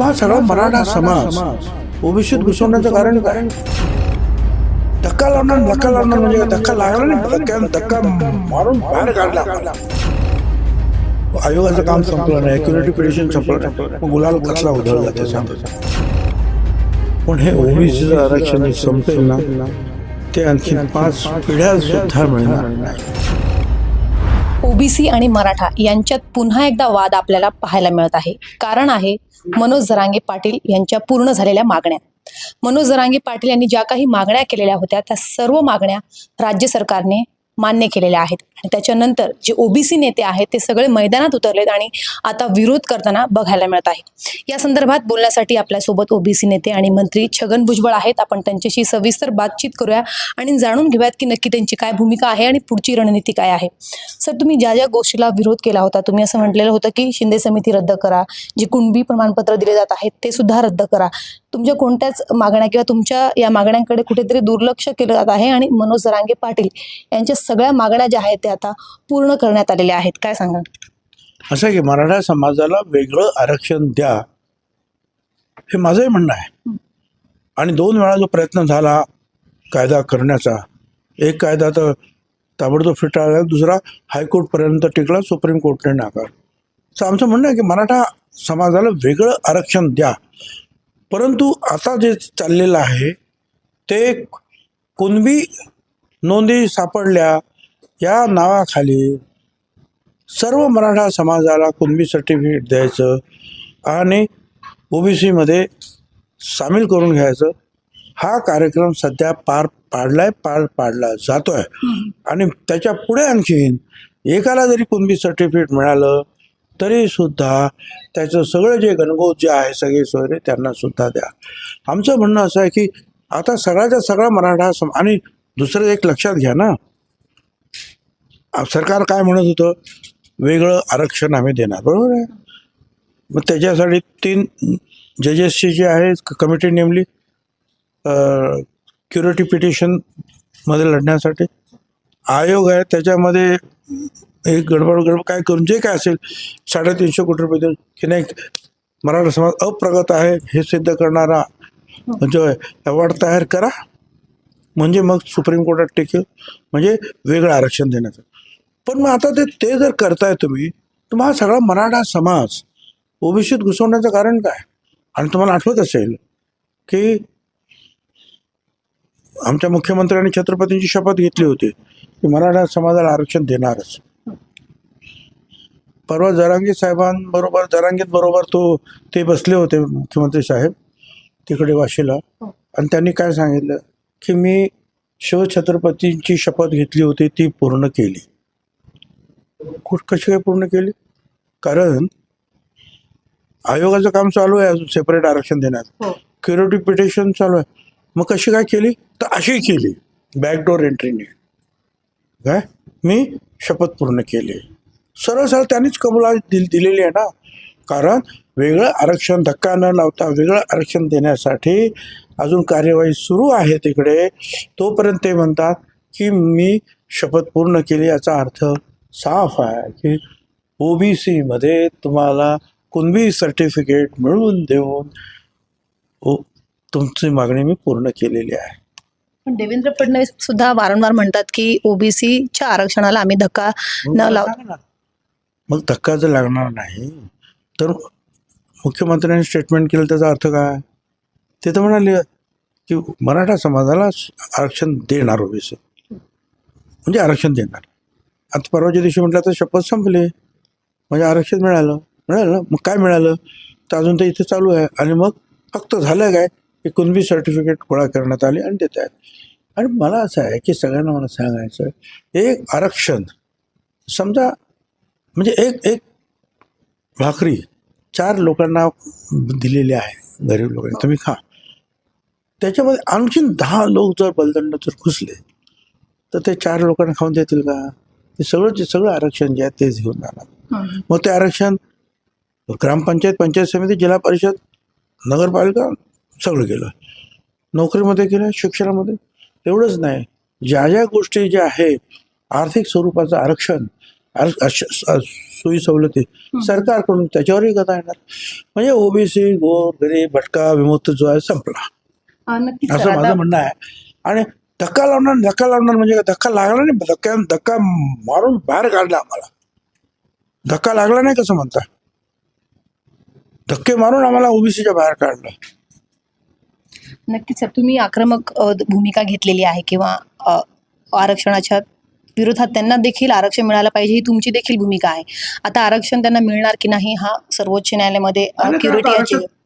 हा सगळा मराठा समाज ओबीसीत घुसवण्याचं कारण काय? धक्का लावणार धक्का लावणार म्हणजे? धक्का लागला नाही? धक्का मारून बाहेर काढला. आयोगाचं काम संपलं नाही अॅक्युरेटी पिटिशन संपलं नाही. गुलाल कसला उधळला त्याचा पण हे ओबीसीचं आरक्षण संपेल ना ते आणखी पाच पिढ्या सुद्धा मिळणार नाही. ओबीसी आणि मराठा यांच्यात पुन्हा एकदा वाद आपल्याला पाहायला मिळत आहे. कारण आहे मनोज जरांगे पाटील यांच्या पूर्ण झालेल्या मागण्या. मनोज जरांगे पाटील यांनी ज्या काही मागण्या केलेल्या होत्या त्या सर्व मागण्या राज्य सरकारने मान्य केलेल्या आहेत. आणि त्याच्यानंतर जे ओबीसी नेते आहेत ते सगळे मैदानात उतरलेत आणि आता विरोध करताना बघायला मिळत आहे. या संदर्भात बोलण्यासाठी आपल्यासोबत ओबीसी नेते आणि मंत्री छगन भुजबळ आहेत. आपण त्यांच्याशी सविस्तर बातचीत करूया आणि जाणून घेऊयात की नक्की त्यांची काय भूमिका आहे आणि पुढची रणनीती काय आहे. सर तुम्ही ज्या ज्या गोष्टीला विरोध केला होता तुम्ही असं म्हटलेलं होतं की शिंदे समिती रद्द करा जे कुणबी प्रमाणपत्र दिले जात आहेत ते सुद्धा रद्द करा. तुमच्या कोणत्याच मागण्या किंवा तुमच्या या मागण्यांकडे कुठेतरी दुर्लक्ष केलं जात आहे आणि मनोज जरांगे पाटील यांच्या सगळ्या मागण्या ज्या आहेत त्या आता पूर्ण करण्यात आलेल्या आहेत. काय सांगा असं आहे की मराठा समाजाला वेगळं आरक्षण द्या हे माझंही म्हणणं आहे. आणि दोन वेळा जो प्रयत्न झाला कायदा करण्याचा एक कायदा तर ताबडतोब फिटाळला दुसरा हायकोर्टपर्यंत टिकला सुप्रीम कोर्टने नाकार तर आमचं म्हणणं आहे की मराठा समाजाला वेगळं आरक्षण द्या. परंतु आता जे चाललेलं आहे ते कुणबी नोंदी सापडल्या. या नावाखाली सर्व मराठा समाजाला कुणबी सर्टिफिकेट द्यायचं आणि ओबीसीमध्ये सामील करून घ्यायचं. हा कार्यक्रम सध्या पार पाडलाय पार पाडला जातोय. आणि त्याच्या पुढे आणखीन एकाला जरी कुणबी सर्टिफिकेट मिळालं तरी सुद्धा त्याचं सगळं जे गणगोत जे आहे सगळे सोयरे त्यांना सुद्धा द्या. आमचं म्हणणं असं आहे की आता सगळ्याच्या सगळा मराठा सम आणि दुसरं एक लक्षात घ्या ना. सरकार काय म्हणत होतं? वेगळं आरक्षण आम्ही देणार. बरोबर आहे? मग त्याच्यासाठी तीन जजेसची जी आहे कमिटी नेमली. क्युरिटी पिटिशनमध्ये लढण्यासाठी. आयोग आहे त्याच्यामध्ये एक गडबड गडबड काय करून जे काय असेल साडेतीनशे कोटी रुपये देऊन. की नाही मराठा समाज अप्रगत आहे हे सिद्ध करणारा म्हणजे जो अवॉर्ड तयार करा. म्हणजे मग सुप्रीम कोर्टात टिकेल म्हणजे वेगळं आरक्षण देण्याचं. पण मग आता ते ते जर करताय तुम्ही तर मग हा सगळा मराठा समाज ओबीसीत घुसवण्याचं कारण काय? आणि तुम्हाला आठवत असेल की आमच्या मुख्यमंत्र्यांनी छत्रपतींची शपथ घेतली होती की मराठा समाजाला आरक्षण देणारच. परवा जरांगी साहेबांबरोबर जरांगीत बरोबर तो ते बसले होते मुख्यमंत्री साहेब तिकडे वाशीला. आणि त्यांनी काय सांगितलं? की मी शिवछत्रपतींची शपथ घेतली होती ती पूर्ण केली. कशी काय पूर्ण केली? कारण आयोगाचं काम चालू आहे अजून सेपरेट आरक्षण देण्यात क्युरिटी पिटिशन चालू आहे. मग कशी काय केली? तर अशी केली. बॅकडोर एंट्रीने काय? मी शपथ पूर्ण केली. सरळ सरळ त्यांनीच कबुला दिल दिलेली आहे ना. कारण वेगळं आरक्षण धक्का न लावता वेगळं आरक्षण देण्यासाठी अजून कार्यवाही सुरू आहे तिकडे तोपर्यंत ते म्हणतात की मी शपथ पूर्ण केली याचा अर्थ साफ आहे की ओबीसीमध्ये तुम्हाला कुणबी सर्टिफिकेट मिळवून देऊन ओ तुमची मागणी मी पूर्ण केलेली आहे पण देवेंद्र फडणवीस सुद्धा वारंवार म्हणतात की ओबीसीच्या आरक्षणाला आम्ही धक्का न लाव. मग धक्का जर लागणार नाही तर मुख्यमंत्र्यांनी स्टेटमेंट केलं त्याचा अर्थ काय? ते तर म्हणाले की मराठा समाजाला आरक्षण देणार ओबीसी. म्हणजे आरक्षण देणार. आता परवाच्या दिवशी म्हटलं तर शपथ संपली. म्हणजे आरक्षण मिळालं. मिळालं. मग काय मिळालं? तर अजून तर इथे चालू आहे. आणि मग फक्त झालं काय? की कुणबी सर्टिफिकेट गोळा करण्यात आले आणि देत आहेत. आणि मला असं आहे की सगळ्यांना मला सांगायचं एक आरक्षण समजा म्हणजे एक एक भाकरी चार लोकांना दिलेली आहे गरीब लोकांना. तुम्ही खा. त्याच्यामध्ये आणखीन दहा लोक जर बलदंड जर घुसले तर ते चार लोकांना खाऊन देतील का? ते सगळं जे सगळं आरक्षण जे आहे तेच घेऊन जाणार. मग ते आरक्षण ग्रामपंचायत पंचायत समिती जिल्हा परिषद नगरपालिका सगळं गेलं नोकरीमध्ये गेलं शिक्षणामध्ये. एवढंच नाही. ज्या ज्या गोष्टी ज्या आहे आर्थिक स्वरूपाचं आरक्षण सोयी सवलती. सरकारकडून त्याच्यावरही गदा येणार. म्हणजे ओबीसी गोर गरीब भटका विमुक्त जो आहे संपला. असं माझं म्हणणं आहे. आणि धक्का लावणार धक्का लावणार म्हणजे? धक्का लागला नाही धक्का धक्का मारून बाहेर काढला आम्हाला. धक्का लागला नाही कसं म्हणता? धक्के मारून आम्हाला ओबीसीच्या बाहेर काढलं. नक्कीच सर. तुम्ही आक्रमक भूमिका घेतलेली आहे किंवा आरक्षणाच्या विरोधात त्यांना देखील आरक्षण मिळालं पाहिजे ही तुमची देखील भूमिका आहे. आता आरक्षण त्यांना मिळणार की नाही हा सर्वोच्च न्यायालयामध्ये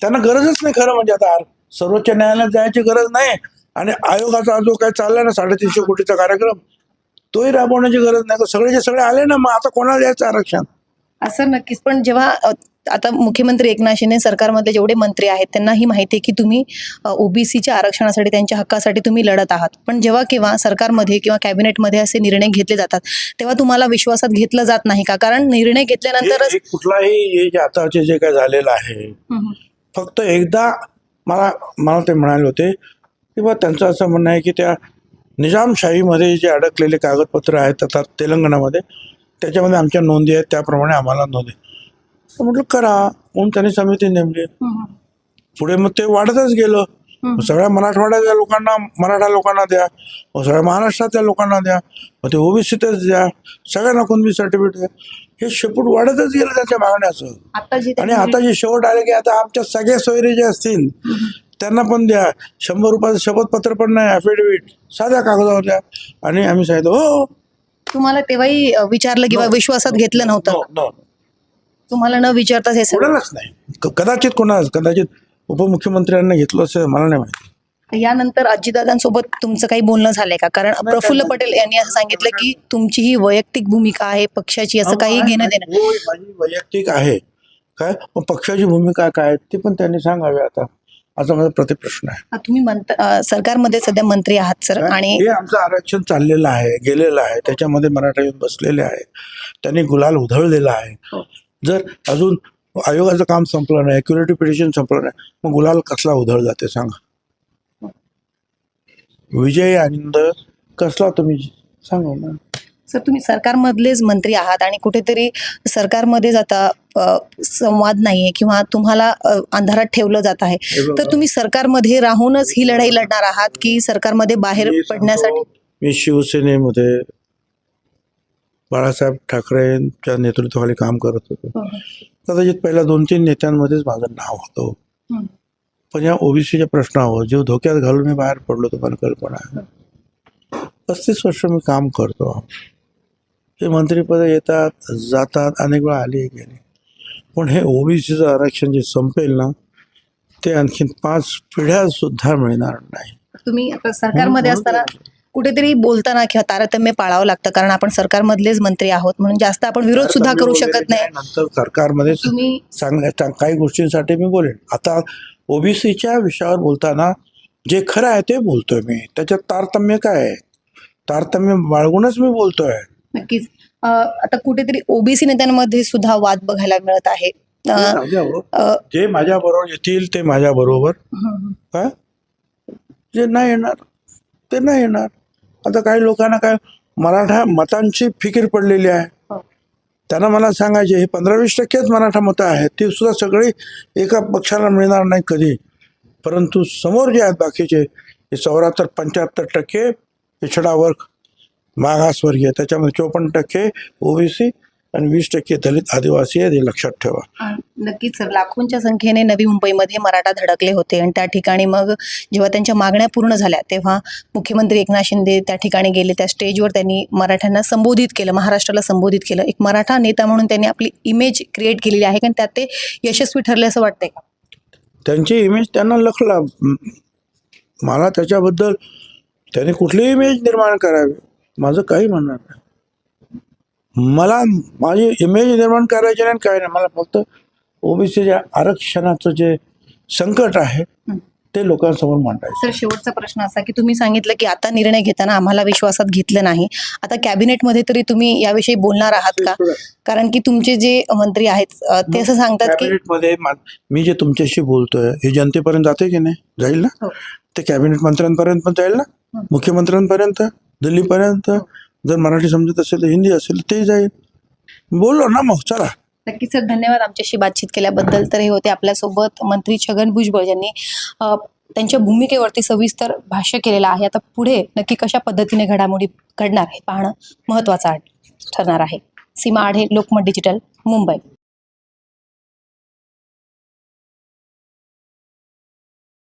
त्यांना गरजच नाही खरं म्हणजे आता सर्वोच्च न्यायालयात जायची गरज नाही. आणि आयोगाचा जो काय चाललाय ना साडेतीनशे कोटीचा कार्यक्रम तोही राबवण्याची गरज नाही. तर सगळेचे सगळे आले ना मग आता कोणाला द्यायचं आरक्षण? असं नक्कीच. पण जेव्हा आता मुख्यमंत्री एकनाथ शिंदे सरकारमधले जेवढे मंत्री आहेत त्यांना ही माहिती आहे की तुम्ही ओबीसीच्या आरक्षणासाठी त्यांच्या हक्कासाठी तुम्ही लढत आहात. पण जेव्हा केव्हा सरकारमध्ये किंवा कॅबिनेटमध्ये असे निर्णय घेतले जातात तेव्हा तुम्हाला विश्वासात घेतलं जात नाही का? कारण निर्णय घेतल्यानंतरच हे कुठलाही जे आताचे जे काय झालेलं आहे. फक्त एकदा मला मला ते म्हणाले होते की बा त्यांचं असं म्हणणं आहे की त्या निजामशाहीमध्ये जे अडकलेले कागदपत्र आहेत आता तेलंगणामध्ये त्याच्यामध्ये आमच्या नोंदी आहेत त्याप्रमाणे आम्हाला नोंदी तर म्हटलं करा. म्हणून त्यांनी समिती नेमली. पुढे मग ते वाढतच गेलं. सगळ्या मराठवाड्यातल्या लोकांना मराठा लोकांना द्या. मग सगळ्या महाराष्ट्रातल्या लोकांना द्या. मग ते ओबीसीतच द्या. सगळ्यांना कुणबी सर्टिफिकेट द्या. हे शेपूट वाढतच गेलं त्याच्या मागण्याचं. आणि आता जे शेवट आले की आता आमच्या सगळे सोयरे जे असतील त्यांना पण द्या. शंभर रुपयाचं शपथपत्र पण नाही अफिडेव्हिट साध्या कागदावर द्या. आणि आम्ही सांगितलं हो. तुम्हाला तेव्हाही अ, विचारलं किंवा No. विश्वासात घेतलं नव्हतं? No, no. तुम्हाला न विचारताच हे सगळं कोणालाच नाही. क- कदाचित कोणालाच कदाचित उपमुख्यमंत्र्यांना घेतलं असेल मला नाही माहिती. यानंतर आजीदादांसोबत तुमचं काही बोलणं झालंय का? कारण प्रफुल्ल. पटेल यांनी असं सांगितलं की तुमची ही वैयक्तिक भूमिका आहे पक्षाची असं काही घेणं देणं माझी वैयक्तिक आहे. काय? मग पक्षाची भूमिका काय ती पण त्यांनी सांगावी आता. असा माझा प्रतिप्रश्न आहे. तुम्ही मंत- अ, सरकारमध्ये सध्या मंत्री आहात सर. आणि हे आमचं आरक्षण चाललेलं आहे गेलेलं आहे. त्याच्यामध्ये मराठा येऊन बसलेले आहे. त्यांनी गुलाल उधळलेला आहे. हो. जर अजून आयोगाचं काम संपलं नाही क्युरेटिव पिटिशन संपलं नाही मग गुलाल कसला उधळ जाते सांगा? विजय आनंद कसला तुम्ही सांगा ना. सर तुम्ही सरकारमधलेच मंत्री आहात आणि कुठेतरी सरकारमध्येच आता अ, संवाद नाहीये किंवा तुम्हाला अंधारात ठेवलं जात आहे. हे तर तुम्ही सरकारमध्ये राहूनच ही लढाई लढणार आहात की सरकारमध्ये बाहेर पडण्यासाठी? मी शिवसेनेमध्ये बाळासाहेब ठाकरेंच्या नेतृत्वाखाली काम करत होतो. कदाचित पहिल्या दोन तीन नेत्यांमध्येच माझं नाव होतं. पण या ओबीसीच्या प्रश्नावर जीव धोक्यात घालून मी बाहेर पडलो तुम्हाला कल्पना आहे पस्तीस वर्ष मी काम करतो. हे मंत्रीपद येतात जातात अनेक वेळा आली गेली. पण हे ओबीसीचं आरक्षण जे संपेल ना ते आणखीन पाच पिढ्या सुद्धा मिळणार नाही. तुम्ही आता सरकारमध्ये असताना कुठेतरी बोलताना किंवा तारतम्य पाळावं लागतं कारण आपण सरकारमधलेच मंत्री आहोत म्हणून जास्त आपण विरोध सुद्धा करू शकत नाही. नंतर सरकारमध्ये तुम्ही चांगल्या चांग- काही गोष्टींसाठी मी बोलेन. आता ओबीसीच्या विषयावर बोलताना जे खरं आहे ते बोलतोय मी. त्याच्यात तारतम्य काय आहे? तारतम्य बाळगूनच मी बोलतोय. नक्कीच. आता कुठेतरी ओबीसी नेत्यांमध्ये सुद्धा वाद बघायला मिळत आहे. अ, अ, जे माझ्या बरोबर येतील ते माझ्या बरोबर. हं, काय जे नाही येणार ते नाही येणार. आता काही लोकांना काय मराठा मतांची फिकीर पडलेली आहे. हो. त्यांना मला सांगायचे हे पंधरा वीस टक्केच मराठा मतं आहेत. ती सुद्धा सगळी एका पक्षाला मिळणार नाही कधी. परंतु समोर जे आहेत बाकीचे हे चौऱ्याहत्तर पंच्याहत्तर टक्के पिछडा वर्ग मागासवर्गीय त्याच्यामध्ये चोपन्न टक्के ओबीसी आणि वीस टक्के दलित आदिवासी आहेत हे लक्षात ठेवा. नक्कीच सर. लाखोंच्या संख्येने नवी मुंबईमध्ये मराठा धडकले होते आणि त्या ठिकाणी मग जेव्हा त्यांच्या मागण्या पूर्ण झाल्या तेव्हा मुख्यमंत्री एकनाथ शिंदे त्या ठिकाणी गेले. त्या स्टेजवर त्यांनी मराठ्यांना संबोधित केलं महाराष्ट्राला संबोधित केलं. एक मराठा नेता म्हणून त्यांनी आपली इमेज क्रिएट केलेली आहे कारण त्यात ते यशस्वी ठरले असं वाटतंय. का त्यांची इमेज त्यांना लखला. मला त्याच्याबद्दल त्याने कुठली इमेज निर्माण करावी. माझं काही म्हणणार नाही. मला माझी इमेज निर्माण करायची नाही काय नाही. मला फक्त ओबीसीच्या आरक्षणाचं जे संकट आहे. ते लोकांसमोर मांडायचं सर शेवटचा प्रश्न असा की तुम्ही सांगितलं की आता निर्णय घेताना आम्हाला विश्वासात घेतलं नाही. आता कॅबिनेटमध्ये तरी तुम्ही याविषयी बोलणार आहात का? कारण की तुमचे जे मंत्री आहेत ते असं सांगतात की कॅबिनेटमध्ये मा- जे तुमच्याशी बोलतोय हे जनतेपर्यंत जाते की नाही? जाईल ना? हो. ते कॅबिनेट मंत्र्यांपर्यंत पण जाईल ना. मुख्यमंत्र्यांपर्यंत? दिल्लीपर्यंत जर मराठी समजत असेल तर हिंदी असेल ते जाईल. बोललो ना मग चला. नक्कीच सर धन्यवाद आमच्याशी बातचीत केल्याबद्दल. तर हे होते आपल्यासोबत मंत्री छगन भुजबळ यांनी त्यांच्या भूमिकेवरती सविस्तर भाष्य केलेलं आहे. आता पुढे नक्की कशा पद्धतीने घडामोडी घडणार हे पाहणं महत्वाचं आहे- ठरणार आहे. सीमा आढे लोकमत डिजिटल मुंबई.